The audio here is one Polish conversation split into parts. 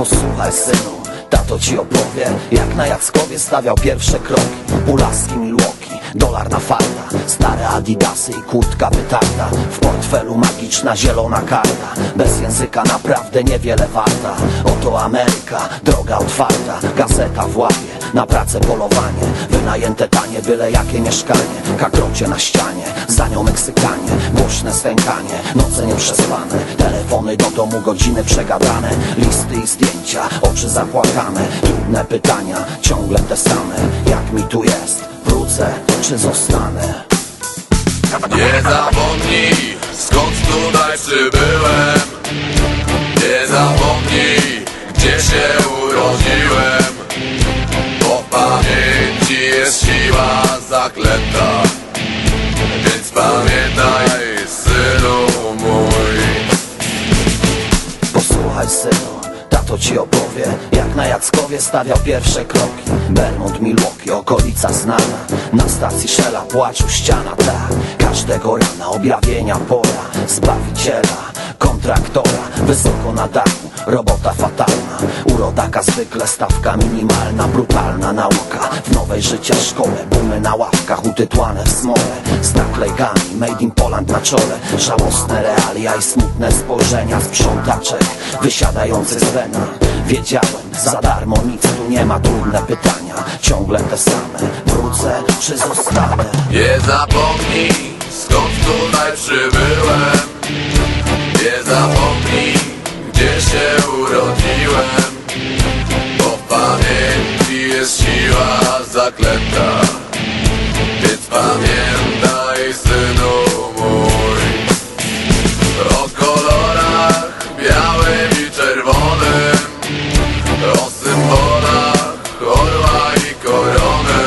Posłuchaj synu, tato ci opowie Jak na Jackowie stawiał pierwsze kroki Pulaski Milwaukee, dolar na farta Stare adidasy i kurtka wytarta W portfelu magiczna zielona karta Bez języka naprawdę niewiele warta Oto Ameryka, droga otwarta Gazeta w łapie, na pracę polowanie Wynajęte tanie, byle jakie mieszkanie Kakrocie na ścianie, za nią Meksykanie Głośne stękanie, noce nieprzespane Telefony do domu, godziny przegadane. Listy i zdjęcia, oczy zapłakane. Trudne pytania, ciągle te same. Jak mi tu jest, wrócę czy zostanę? Nie zapomnij skąd tutaj przybyłem Nie zapomnij gdzie się urodziłem. Bo w pamięci jest siła zaklęta synu, tato ci opowie Jak na Jackowie stawiał pierwsze kroki. Belmont, Milwaukee, okolica znana Na stacji Shella płaczu ściana ta. Każdego rana objawienia pora Zbawiciela, kontraktora Wysoko na dachu, robota fatalna. U rodaka zwykle stawka minimalna Brutalna nauka. W nowej życia szkole Bumy na ławkach utytłane w smole. Z naklejkami made in Poland na czole. Żałosne realia i smutne spojrzenia Sprzątaczek wysiadający z wena Wiedziałem, za darmo nic tu nie ma Trudne pytania, ciągle te same Wrócę czy zostanę? Nie zapomnij skąd zaklęta Więc pamiętaj synu mój. O kolorach białym i czerwonym. O symbolach orła i korony.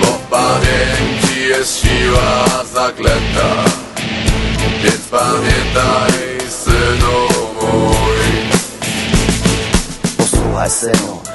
Bo w pamięci jest siła zaklęta Więc pamiętaj synu mój. Posłuchaj synu,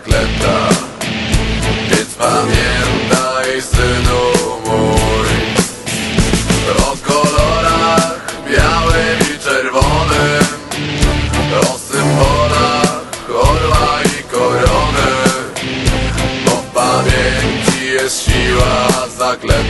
zaklęta Więc pamiętaj synu mój. O kolorach białym i czerwonym. O symbolach orła i korony. Bo w pamięci jest siła zaklęta